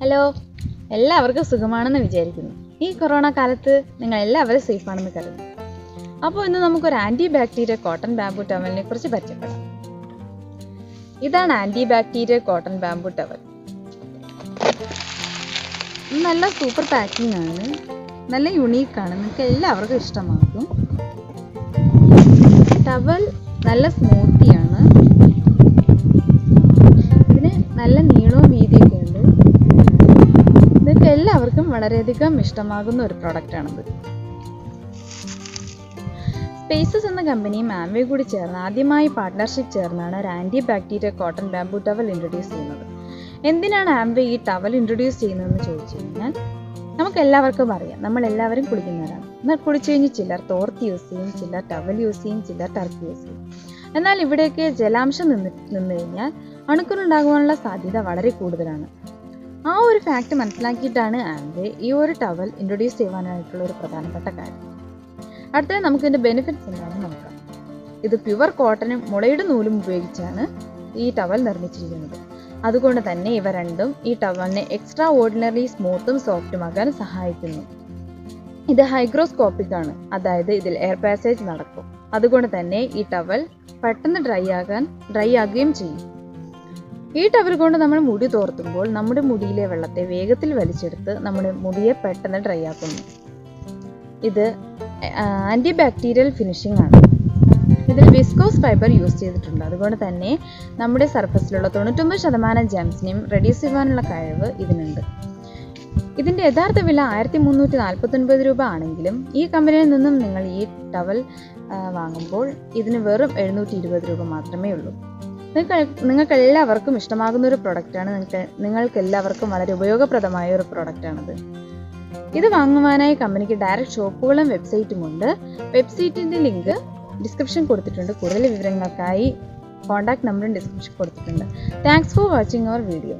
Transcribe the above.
Hello. എല്ലാവർക്കും സുഖമാണെന്ന് വിചാരിക്കുന്നു. ഈ കൊറോണ കാലത്ത് നിങ്ങൾ എല്ലാവരും സേഫാണെന്ന് കരുതുന്നു. അപ്പോൾ ഇന്ന് നമുക്കൊരു ആന്റി ബാക്ടീരിയ കോട്ടൺ ബാംബു ടവലിനെ കുറിച്ച് പരിചയപ്പെടാം. ഇതാണ് anti bacteria cotton bamboo towel നല്ല സൂപ്പർ പാക്കിംഗ് ആണ്. നല്ല യുണീക്ക് ആണ്. നിങ്ങൾക്ക് എല്ലാവർക്കും ഇഷ്ടമാകും. ടവൽ നല്ല സ്മൂത്തിയാണ് വളരെയധികം ഇഷ്ടമാകുന്ന ഒരു പ്രോഡക്റ്റ് ആണിത്. സ്പേസസ് എന്ന കമ്പനി ആംവേ കൂടി ചേർന്ന് ആദ്യമായി പാർട്ട്ണർഷിപ്പ് ചേർന്നാണ് ഒരു anti bacteria cotton bamboo towel introduce ചെയ്യുന്നത്. എന്തിനാണ് ആംവേ ഈ ടവൽ ഇൻട്രൊഡ്യൂസ് ചെയ്യുന്നതെന്ന് ചോദിച്ചു കഴിഞ്ഞാൽ നമുക്ക് എല്ലാവർക്കും അറിയാം നമ്മൾ എല്ലാവരും കുളിക്കുന്നവരാണ് എന്നാൽ കുളിച്ചു കഴിഞ്ഞ് ചിലർ തോർത്ത് യൂസ് ചെയ്യും ചിലർ ടവൽ യൂസ് ചെയ്യും ചിലർ ടർക്കി യൂസ് ചെയ്യും. എന്നാൽ ഇവിടെയൊക്കെ ജലാംശം നിന്ന് നിന്ന് കഴിഞ്ഞാൽ അണുക്കളുണ്ടാകുവാനുള്ള സാധ്യത വളരെ കൂടുതലാണ്. ആ ഒരു ഫാക്റ്റ് മനസ്സിലാക്കിയിട്ടാണ് ആൻഡ് ഈ ഒരു ടവൽ ഇൻട്രൊഡ്യൂസ് ചെയ്യുവാനായിട്ടുള്ള ഒരു പ്രധാനപ്പെട്ട കാര്യം. അടുത്തത് നമുക്ക് ഇതിന്റെ ബെനിഫിറ്റ്സ് എന്താണെന്ന് നോക്കാം. ഇത് പ്യുവർ കോട്ടനും മുളയുടെ നൂലും ഉപയോഗിച്ചാണ് ഈ ടവൽ നിർമ്മിച്ചിരിക്കുന്നത്. അതുകൊണ്ട് തന്നെ ഇവ രണ്ടും ഈ ടവലിനെ എക്സ്ട്രാ ഓർഡിനറി സ്മൂത്തും സോഫ്റ്റുമാകാൻ സഹായിക്കുന്നു. ഇത് ഹൈഗ്രോസ്കോപ്പിക് ആണ്. അതായത് ഇതിൽ എയർ പാസേജ് നടക്കും. അതുകൊണ്ട് തന്നെ ഈ ടവൽ പെട്ടെന്ന് ഡ്രൈ ആകാൻ ഡ്രൈ ആകുകയും ചെയ്യും. ഈ ടവൽ കൊണ്ട് നമ്മൾ മുടി തോർത്തുമ്പോൾ നമ്മുടെ മുടിയിലെ വെള്ളത്തെ വേഗത്തിൽ വലിച്ചെടുത്ത് നമ്മുടെ മുടിയെ പെട്ടെന്ന് ഡ്രൈ ആക്കുന്നു. ഇത് ആന്റി ബാക്ടീരിയൽ ഫിനിഷിംഗ് ആണ്. ഇതിൽ വിസ്കോസ് ഫൈബർ യൂസ് ചെയ്തിട്ടുണ്ട്. അതുകൊണ്ട് തന്നെ നമ്മുടെ സർഫസിലുള്ള തൊണ്ണൂറ്റൊമ്പത് ശതമാനം ജംസിനെയും റെഡ്യൂസ് ചെയ്യുവാനുള്ള കഴിവ് ഇതിനുണ്ട്. ഇതിന്റെ യഥാർത്ഥ വില ആയിരത്തി മുന്നൂറ്റി നാൽപ്പത്തൊൻപത് രൂപ ആണെങ്കിലും ഈ കമ്പനിയിൽ നിന്നും നിങ്ങൾ ഈ ടവൽ വാങ്ങുമ്പോൾ ഇതിന് വെറും എഴുന്നൂറ്റി ഇരുപത് രൂപ മാത്രമേ ഉള്ളൂ. നിങ്ങൾക്ക് നിങ്ങൾക്ക് എല്ലാവർക്കും ഇഷ്ടമാകുന്ന ഒരു പ്രൊഡക്റ്റാണ് നിങ്ങൾക്ക് നിങ്ങൾക്ക് എല്ലാവർക്കും വളരെ ഉപയോഗപ്രദമായ ഒരു പ്രൊഡക്റ്റാണത് ഇത് വാങ്ങുവാനായി കമ്പനിക്ക് ഡയറക്റ്റ് ഷോപ്പുകളും വെബ്സൈറ്റും ഉണ്ട്. വെബ്സൈറ്റിന്റെ ലിങ്ക് ഡിസ്ക്രിപ്ഷൻ കൊടുത്തിട്ടുണ്ട്. കൂടുതൽ വിവരങ്ങൾക്കായി കോൺടാക്ട് നമ്പറും ഡിസ്ക്രിപ്ഷൻ കൊടുത്തിട്ടുണ്ട്. Thanks for watching our video